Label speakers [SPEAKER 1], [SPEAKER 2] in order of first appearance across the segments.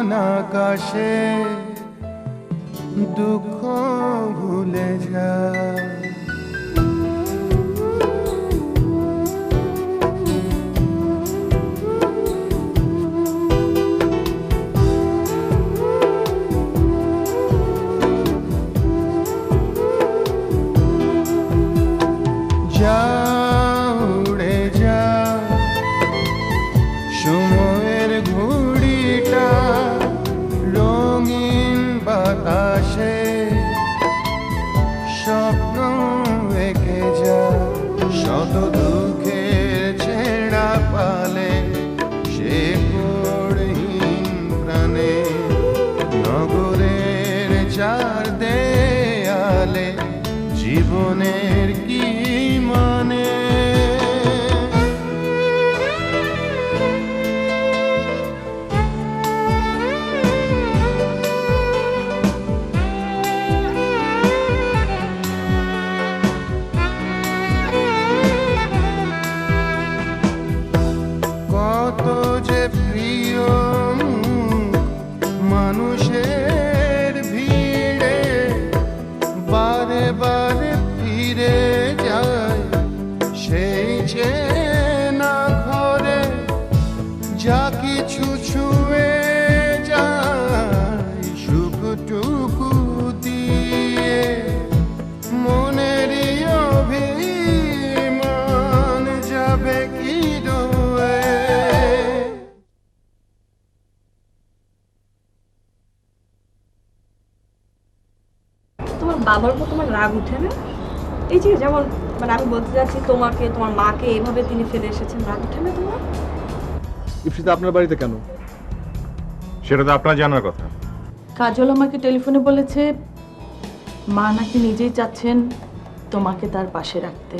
[SPEAKER 1] জীবন আকাশে দুঃখ ভুলে যা চার দেয়ালে জীবনের কি
[SPEAKER 2] যেমন মানে আমি বলতে যাচ্ছি তোমাকে তোমার মাকে এভাবে তিনি ফেলে এসেছেন। রাগ উঠে না তোমার?
[SPEAKER 3] ইপসিতা আপনার বাড়িতে কেন?
[SPEAKER 4] সেটা তো আপনার জানার কথা।
[SPEAKER 5] কাজল আমাকে টেলিফোনে বলেছে মা নাকি নিজেই চাচ্ছেন তোমাকে তার পাশে রাখতে।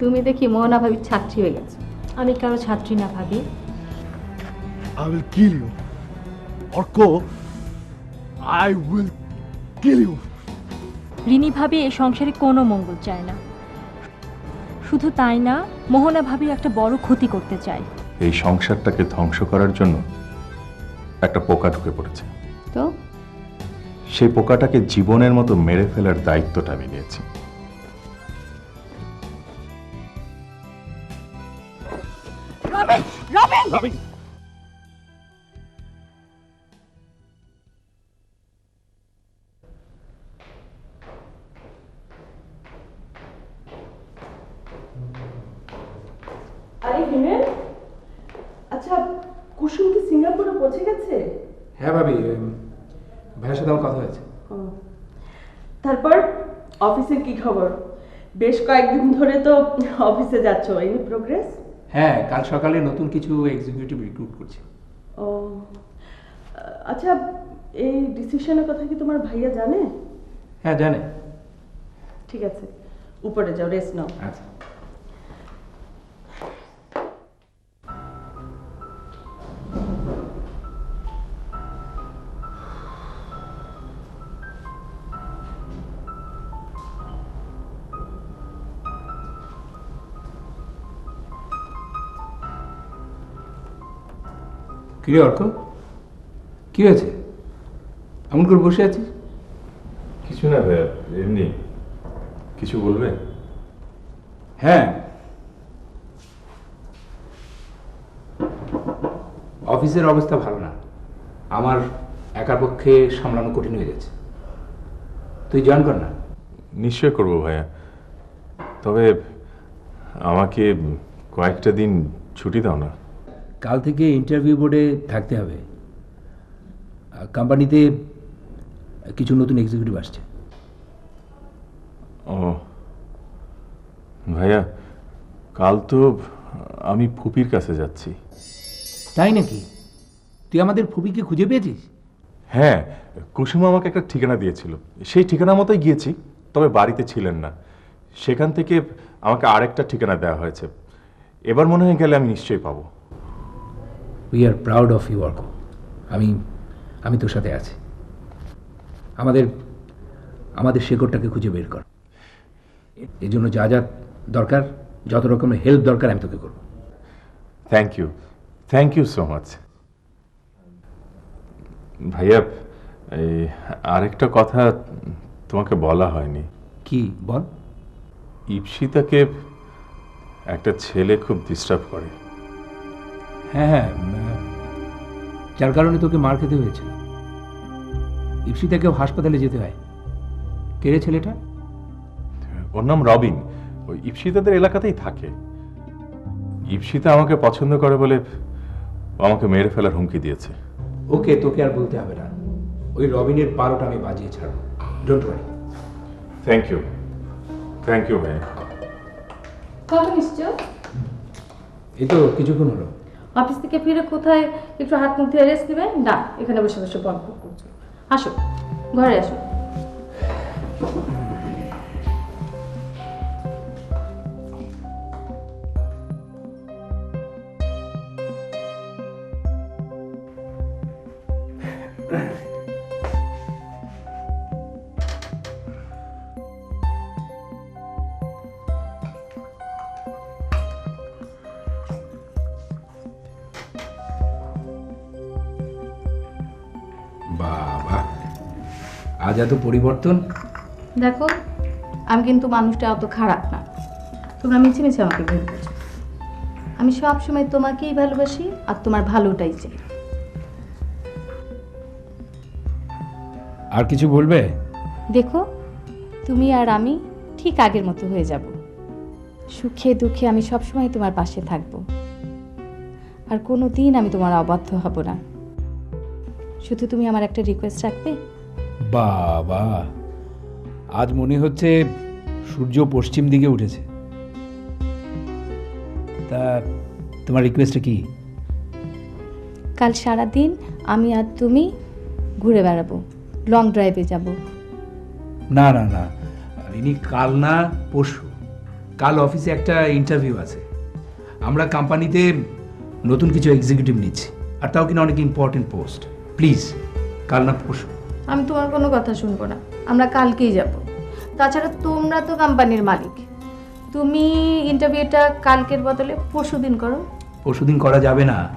[SPEAKER 6] তুমি দেখি মোহনা ভাবির ছাত্রী হয়ে গেছে। আমি কারও ছাত্রী না ভাবি।
[SPEAKER 3] I will kill you Arka I will kill you
[SPEAKER 7] Rini ভাবি এই সংসারে কোনো মঙ্গল চায় না। শুধু তাই না মোহনা ভাবি একটা বড় ক্ষতি করতে চায়।
[SPEAKER 4] এই সংসারটাকে ধ্বংস করার জন্য একটা পোকা ঢুকে পড়েছে।
[SPEAKER 6] তো?
[SPEAKER 4] সেই পোকাটাকে জীবনের মতো মেরে ফেলার দায়িত্বটা আমি নিয়েছি।
[SPEAKER 5] আরে খবর? বেশ কয়েকদিন ধরে তো অফিসে যাচ্ছ এনি প্রোগ্রেস
[SPEAKER 8] হ্যাঁ কাল সকালে নতুন কিছু এক্সিকিউটিভ রিক্রুট করছি।
[SPEAKER 5] ও আচ্ছা এই ডিসিশনের কথা কি তোমার ভাইয়া জানে?
[SPEAKER 8] হ্যাঁ জানে।
[SPEAKER 5] ঠিক আছে উপরে যাও রেস্ট নাও।
[SPEAKER 8] আচ্ছা। কি অর্ক কি হয়েছে? এমন করে বসে আছিস?
[SPEAKER 4] কিছু না ভাইয়া এমনি। কিছু বলবে?
[SPEAKER 8] হ্যাঁ। অফিসের অবস্থা ভালো না। আমার একার পক্ষে সামলানো কঠিন হয়ে গেছে। তুই জয়েন কর না।
[SPEAKER 4] নিশ্চয় করব ভাইয়া। তবে আমাকে কয়েকটা দিন ছুটি দাও না।
[SPEAKER 8] কাল থেকে ইন্টারভিউ বোর্ডে থাকতে হবে। কোম্পানিতে কিছু নতুন এক্সিকিউটিভ আসছে।
[SPEAKER 4] ও। ভাইয়া কাল তো আমি ফুপির কাছে যাচ্ছি।
[SPEAKER 8] তাই নাকি? তুই আমাদের ফুপিকে খুঁজে পেয়েছিস?
[SPEAKER 4] হ্যাঁ কুসুম আমাকে একটা ঠিকানা দিয়েছিল। সেই ঠিকানা মতোই গিয়েছি তবে বাড়িতে ছিলেন না। সেখান থেকে আমাকে আরেকটা ঠিকানা দেওয়া হয়েছে। এবার মনে হয় গেলে আমি নিশ্চয়ই পাবো।
[SPEAKER 8] We are proud of you Arka আমি আমি তোর সাথে আছি। আমাদের আমাদের শেকড়টাকে খুঁজে বের কর। এই জন্য যা যা দরকার যত রকমের হেল্প দরকার আমি তোকে করব।
[SPEAKER 4] Thank you thank you so much ভাইয়া এই আরেকটা কথা তোমাকে বলা হয়নি।
[SPEAKER 8] কি? বল।
[SPEAKER 4] ইপসিতাকে একটা ছেলে খুব ডিস্টার্ব করে।
[SPEAKER 8] হ্যাঁ হ্যাঁ যার কারণে তোকে মার খেতে হয়েছে। ইপসিতাকেও হাসপাতালে যেতে হয়। কে রে ছেলেটা?
[SPEAKER 4] ওর নাম রবিন। ওই ইপসিতাদের এলাকাতেই থাকে। ইপসিতা আমাকে পছন্দ করে বলে আমাকে মেরে ফেলার হুমকি দিয়েছে।
[SPEAKER 8] ওকে তোকে আর বলতে হবে না। ওই রবিনের বারোটা আমি বাজিয়ে ছাড়বো। Don't worry
[SPEAKER 4] thank you thank you ভাই।
[SPEAKER 6] কখন এসছো
[SPEAKER 8] এই তো কিছুক্ষণ হলো।
[SPEAKER 6] অফিস থেকে ফিরে কোথায়? একটু হাত মুখ ধুয়ে রেস্ট নেবে না, এখানে বসে বসে গল্প করছ। আসো ঘরে আসো
[SPEAKER 8] আজ এত পরিবর্তন?
[SPEAKER 6] দেখো আমি কিন্তু মানুষটা অত খারাপ না। তোমরা মিছে মিছে আমাকে ভুল করছ আমি সব সময় তোমাকেই ভালোবাসি আর তোমার ভালোটাই চাই।
[SPEAKER 8] আর কিছু বলবে?
[SPEAKER 6] দেখো তুমি আর আমি ঠিক আগের মতো হয়ে যাব। সুখে দুঃখে আমি সবসময় তোমার পাশে থাকব। আর কোনো দিন আমি তোমার অবাধ্য হব না। শুধু তুমি আমার একটা রিকোয়েস্ট রাখবে?
[SPEAKER 8] বাবা। আজ মনে হচ্ছে সূর্য পশ্চিম দিকে উঠেছে। তা তোমার রিকোয়েস্টটা কি?
[SPEAKER 6] কাল সারা দিন আমি আর তুমি ঘুরে বেড়াবো লং ড্রাইভে যাব।
[SPEAKER 8] না না না। ইনি কাল না পরশু। কাল অফিসে একটা ইন্টারভিউ আছে। আমরা কোম্পানিতে নতুন কিছু এক্সিকিউটিভ নিচ্ছি। আর তাও কিনা অনেক ইম্পর্টেন্ট পোস্ট প্লিজ কাল না পরশু।
[SPEAKER 6] আমি তোমার কোনো কথা শুনব না। আমরা কালকেই যাব। তাছাড়া তোমরা তো কোম্পানির মালিক। তুমি ইন্টারভিউটা কালকের বদলে পরশু দিন করো।
[SPEAKER 8] পরশুদিন করা যাবে না।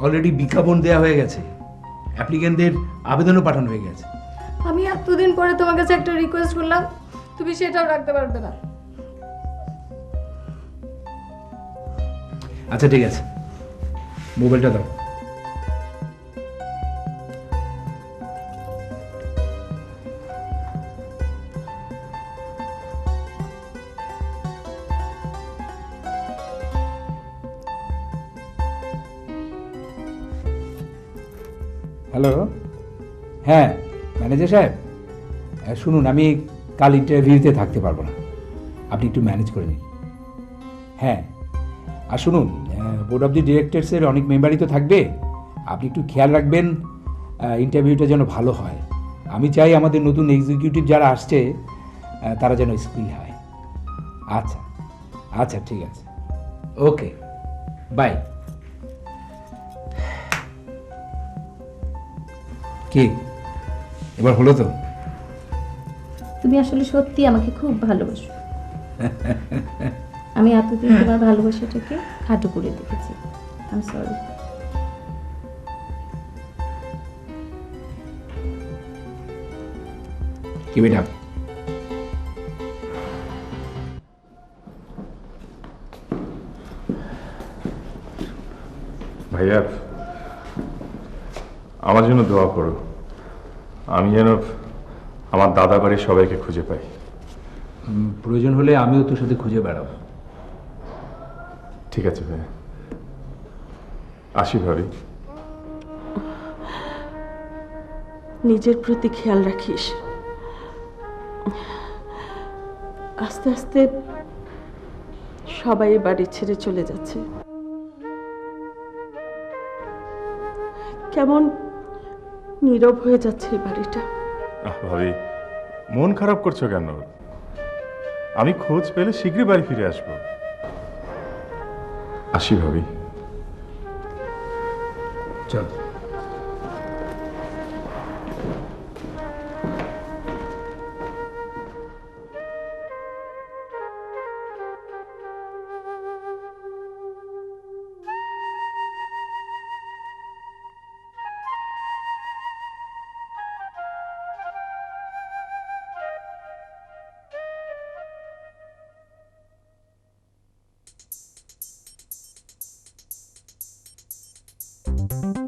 [SPEAKER 8] অলরেডি বিজ্ঞাপন দেওয়া হয়ে গেছে। অ্যাপ্লিকেন্টদের আবেদনও পাঠানো হয়ে গেছে।
[SPEAKER 6] আমি এতদিন পরে তোমার কাছে একটা রিকোয়েস্ট করলাম। তুমি সেটাও রাখতে পারবে না।
[SPEAKER 8] আচ্ছা ঠিক আছে। মোবাইলটা দাও। হ্যালো? হ্যাঁ ম্যানেজার সাহেব। শুনুন, আমি কাল ইন্টারভিউতে থাকতে পারব না। আপনি একটু ম্যানেজ করে নিন। হ্যাঁ আর শুনুন বোর্ড অফ দি ডিরেক্টরসের অনেক মেম্বারই তো থাকবে। আপনি একটু খেয়াল রাখবেন ইন্টারভিউটা যেন ভালো হয়। আমি চাই আমাদের নতুন এক্সিকিউটিভ যারা আসছে তারা যেন স্কিল হয়। আচ্ছা আচ্ছা ঠিক আছে। Okay, bye. কি? এবার হলো তো।
[SPEAKER 6] তুমি আসলে সত্যি আমাকে খুব ভালোবাসো। আমি এতদিন তোমার ভালোবাসাটাকে খাটো করে দেখেছি। I sorry
[SPEAKER 8] it up.
[SPEAKER 4] ভাইয়া আমার জন্য দোয়া করো। আমি যেন আমার দাদা বাড়ির সবাইকে খুঁজে পাই।
[SPEAKER 8] প্রয়োজন হলে আমিও তোর সাথে খুঁজে বেড়াবো।
[SPEAKER 4] ঠিক আছে ভাইয়া। আসি ভাবি।
[SPEAKER 5] নিজের প্রতি খেয়াল রাখিস। আস্তে আস্তে সবাই বাড়ি ছেড়ে চলে যাচ্ছে। কেমন নীরব হয়ে যাচ্ছে এই বাড়িটা।
[SPEAKER 4] আহ, ভাবি মন খারাপ করছ কেন? আমি খোঁজ পেলে শীঘ্রই বাড়ি ফিরে আসব। আসি ভাবি।
[SPEAKER 8] চল। Thank you.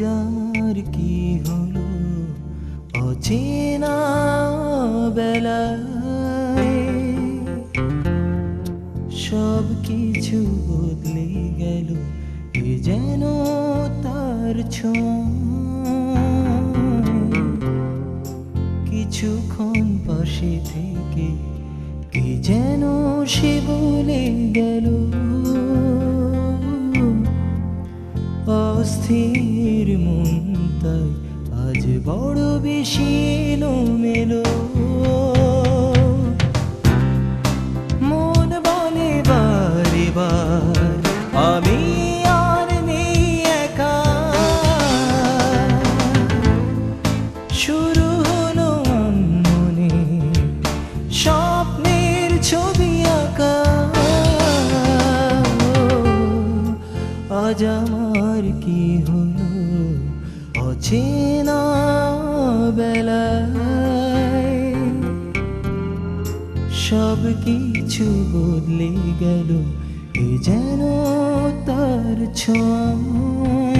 [SPEAKER 9] অজার কি হলো অচেনা বেলায়? সব কিছু বদলে গেল, এ যেন তার কিছুক্ষণ পাশে থেকে কি যেন সে বলে গেল, অস্থির বড় বেশি মেলো মন বলে বারে বার, আমি আর নেই একা। শুরু হলো মনে স্বপ্নের ছবি আঁকা। আজ আমার কি হলো? অচেনা সব কিছু বদলে গেল এ যেন তার ছোঁয়ায়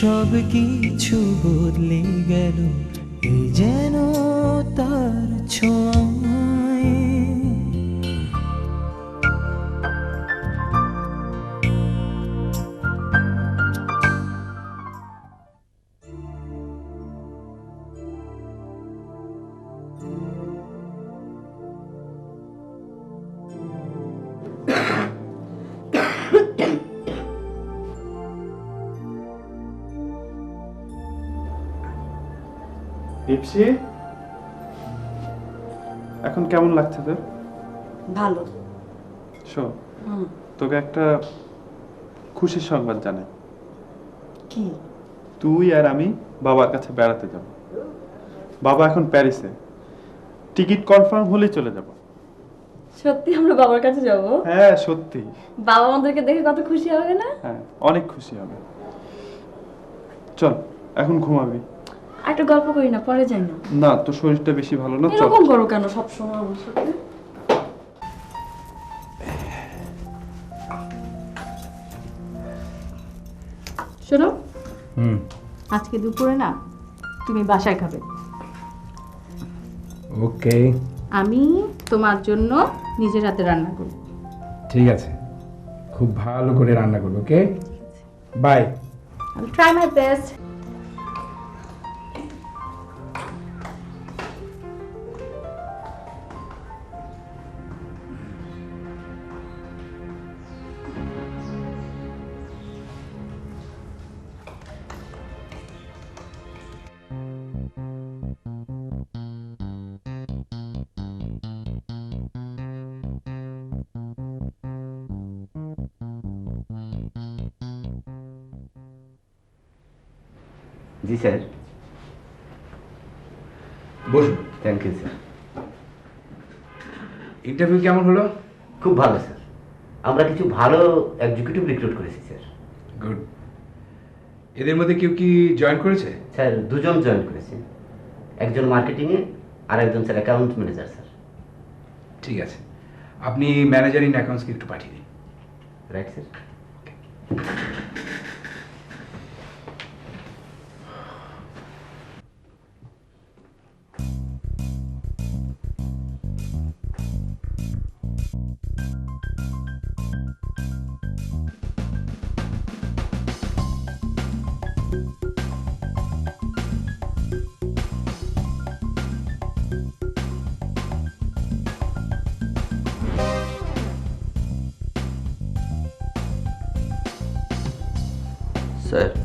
[SPEAKER 9] সব কিছু বদলে গেল।
[SPEAKER 10] দীপসি এখন কেমন লাগছে তোর?
[SPEAKER 2] ভালো।
[SPEAKER 10] শোন তোকে একটা খুশির সংবাদ জানাই।
[SPEAKER 2] কি?
[SPEAKER 10] তুই আর আমি বাবার কাছে বেড়াতে যাব। বাবা এখন প্যারিসে। টিকিট কনফার্ম হলেই চলে যাব।
[SPEAKER 2] সত্যি আমরা বাবার কাছে যাব?
[SPEAKER 10] হ্যাঁ সত্যি।
[SPEAKER 2] বাবা আমাদেরকে দেখে কত খুশি হবে না?
[SPEAKER 10] হ্যাঁ অনেক খুশি হবে। চল এখন ঘুমাবি।
[SPEAKER 2] একটু গল্প করি না পরে যাই না।
[SPEAKER 10] না তোর শরীরটা বেশি ভালো না? চল।
[SPEAKER 2] এরকম করো কেন সবসময় আমার সাথে?
[SPEAKER 6] শোনো
[SPEAKER 8] হুম।
[SPEAKER 6] আজকে দুপুরে না তুমি বাসায় খাবে।
[SPEAKER 8] ওকে।
[SPEAKER 6] আমি তোমার জন্য নিজের হাতে রান্না করব।
[SPEAKER 8] ঠিক আছে। খুব ভালো করে রান্না করব okay? Bye.
[SPEAKER 6] I try my best
[SPEAKER 8] বসুন।
[SPEAKER 11] থ্যাংক ইউ স্যার
[SPEAKER 8] ইন্টারভিউ কেমন হলো?
[SPEAKER 11] খুব ভালো স্যার আমরা কিছু ভালো এক্সিকিউটিভ রিক্রুট করেছি স্যার
[SPEAKER 8] গুড এদের মধ্যে কেউ কি জয়েন করেছে?
[SPEAKER 11] স্যার দুজন জয়েন করেছে। একজন মার্কেটিংয়ে আর একজন স্যার অ্যাকাউন্ট ম্যানেজার স্যার
[SPEAKER 8] ঠিক আছে। আপনি ম্যানেজার ইন অ্যাকাউন্টসকে একটু পাঠিয়ে দিন।
[SPEAKER 11] রাইট স্যার স্যার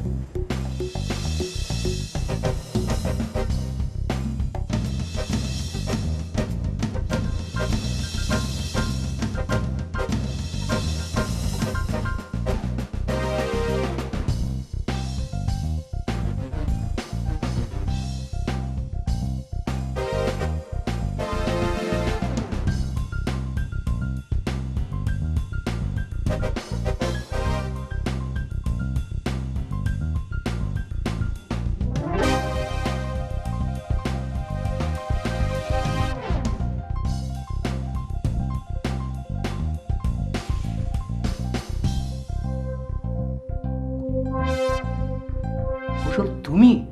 [SPEAKER 8] তুমি?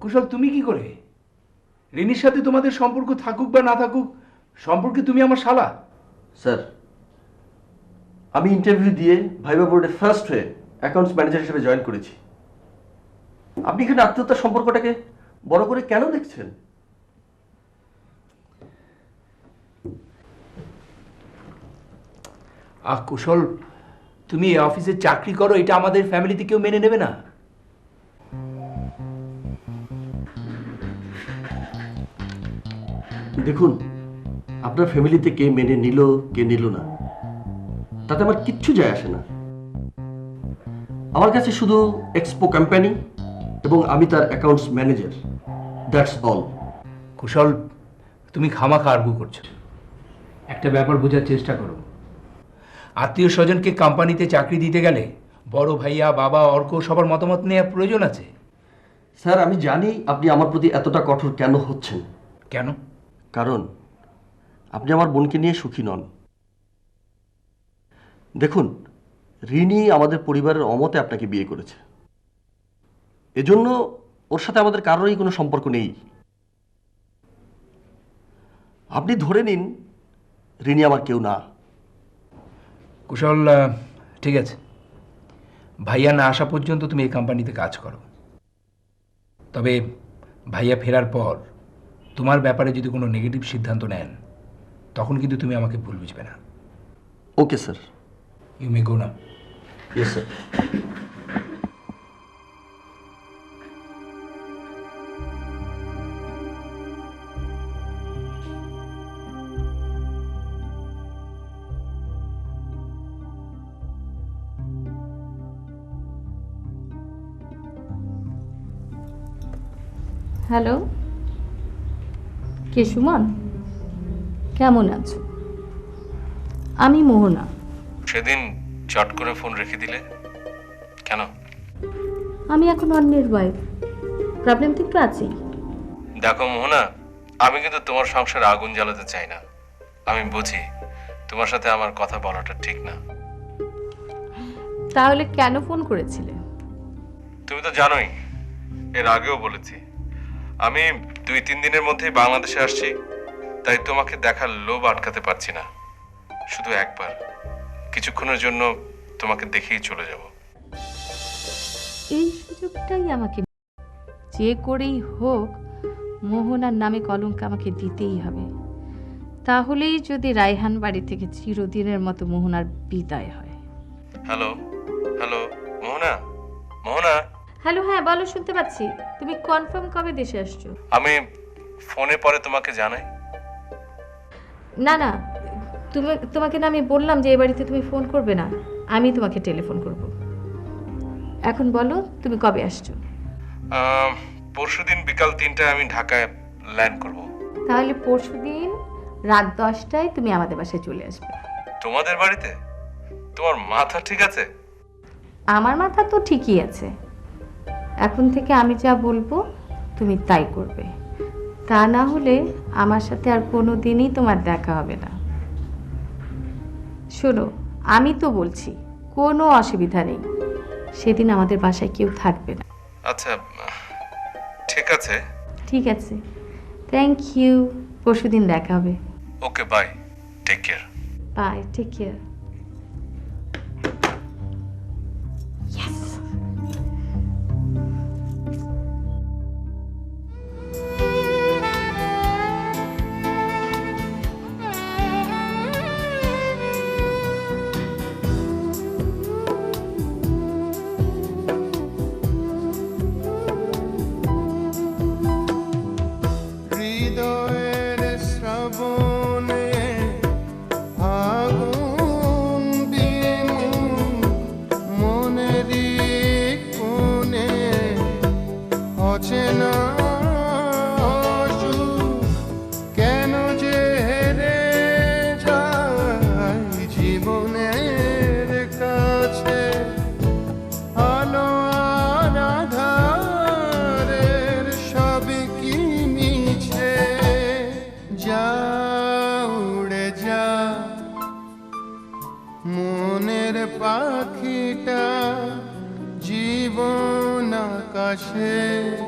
[SPEAKER 8] কুশল তুমি কি করে? রিনির সাথে তোমাদের সম্পর্ক থাকুক বা না থাকুক সম্পর্কে তুমি আমার শালা।
[SPEAKER 12] স্যার আমি ইন্টারভিউ দিয়ে ভাইবা বোর্ডে ফার্স্ট হয়ে অ্যাকাউন্টস ম্যানেজার হিসেবে জয়েন করেছি। আপনি এখানে আত্মীয়তার সম্পর্কটাকে বড় করে কেন দেখছেন?
[SPEAKER 8] আহ কুশল তুমি এই অফিসে চাকরি করো এটা আমাদের ফ্যামিলিতে কেউ মেনে নেবে না।
[SPEAKER 12] দেখুন আপনার ফ্যামিলিতে কে মেনে নিল কে নিল না তাতে আমার কিচ্ছু যায় আসে না। আমার কাছে শুধু এক্সপো কোম্পানি এবং আমি তার accounts manager that's all
[SPEAKER 8] Kushal তুমি খামাখা আর্গু করছ। একটা ব্যাপার বোঝার চেষ্টা করো। আত্মীয় স্বজনকে কোম্পানিতে চাকরি দিতে গেলে বড় ভাইয়া বাবা অর্ক সবার মতামত নেওয়ার প্রয়োজন আছে।
[SPEAKER 12] স্যার আমি জানি আপনি আমার প্রতি এতটা কঠোর কেন হচ্ছেন।
[SPEAKER 8] কেন?
[SPEAKER 12] কারণ আপনি আমার বোনকে নিয়ে সুখী নন। দেখুন, রিনি আমাদের পরিবারের অমতে আপনাকে বিয়ে করেছে। এজন্য ওর সাথে আমাদের কারোরই কোনো সম্পর্ক নেই। আপনি ধরে নিন, রিনি আমার কেউ না।
[SPEAKER 8] কুশল ঠিক আছে। ভাইয়া না আসা পর্যন্ত তুমি এই কোম্পানিতে কাজ করো। তবে ভাইয়া ফেরার পর তোমার ব্যাপারে যদি কোনো নেগেটিভ সিদ্ধান্ত নেন তখন কিন্তু তুমি আমাকে ভুল বুঝবে না।
[SPEAKER 12] ওকে স্যার
[SPEAKER 8] ইউ মে গো না
[SPEAKER 12] স্যার
[SPEAKER 6] হ্যালো কে সুমন? কেমন আছো? আমি মোহনা।
[SPEAKER 13] সেদিন চট করে ফোন রেখে দিলে? কেন?
[SPEAKER 6] আমি এখন অন্যের ওয়াইফ প্রবলেম তো একটু আছেই।
[SPEAKER 13] দেখো মোহনা আমি কিন্তু তোমার সংসারে আগুন জ্বালাতে চাই না। আমি বুঝি তোমার সাথে আমার কথা বলাটা ঠিক না।
[SPEAKER 6] তাহলে কেন ফোন করেছিলে?
[SPEAKER 13] তুমি তো জানোই এর আগেও বলেছি। আমি দুই তিন দিনের মধ্যেই বাংলাদেশে আসছি তাই তোমাকে দেখার লোভ আটকাতে পারছি না। শুধু একবার কিছুক্ষণের জন্য তোমাকে দেখেই চলে যাব।
[SPEAKER 6] এই সুযোগটাই আমাকে যে করেই হোক মোহনার নামে কলঙ্ক আমাকে দিতেই হবে। তাহলেই যদি রায়হান বাড়ি থেকে চিরদিনের মতো মোহনার বিদায় হয়।
[SPEAKER 13] Hello hello Mohona Mohona.
[SPEAKER 6] Hello হ্যাঁ বলো শুনতে পাচ্ছি। তুমি কনফার্ম কবে দেশে আসছো?
[SPEAKER 13] আমি ফোনে পরে তোমাকে জানাই।
[SPEAKER 6] না না তুমি তোমাকে না আমি বললাম যে এই বাড়িতে তুমি ফোন করবে না। আমি তোমাকে টেলিফোন করব। এখন বলো তুমি কবে আসছো?
[SPEAKER 13] পরশুদিন বিকাল তিনটায় আমি ঢাকায় ল্যান্ড করব।
[SPEAKER 6] তাহলে পরশুদিন রাত দশটায় তুমি আমাদের বাসায় চলে আসবে।
[SPEAKER 13] তোমাদের বাড়িতে? তোমার মাথা ঠিক আছে?
[SPEAKER 6] আমার মাথা তো ঠিকই আছে। এখন থেকে আমি যা বলব তুমি তাই করবে। তা না হলে আমার সাথে আর কোনো দিনই তোমার দেখা হবে না। শোনো আমি তো বলছি কোনো অসুবিধা নেই। সেদিন আমাদের বাসায় কেউ থাকবে না।
[SPEAKER 13] আচ্ছা ঠিক আছে।
[SPEAKER 6] ঠিক আছে। থ্যাংক ইউ পরশুদিন দেখা হবে।
[SPEAKER 13] Okay bye take care
[SPEAKER 6] bye take care
[SPEAKER 1] আকাশে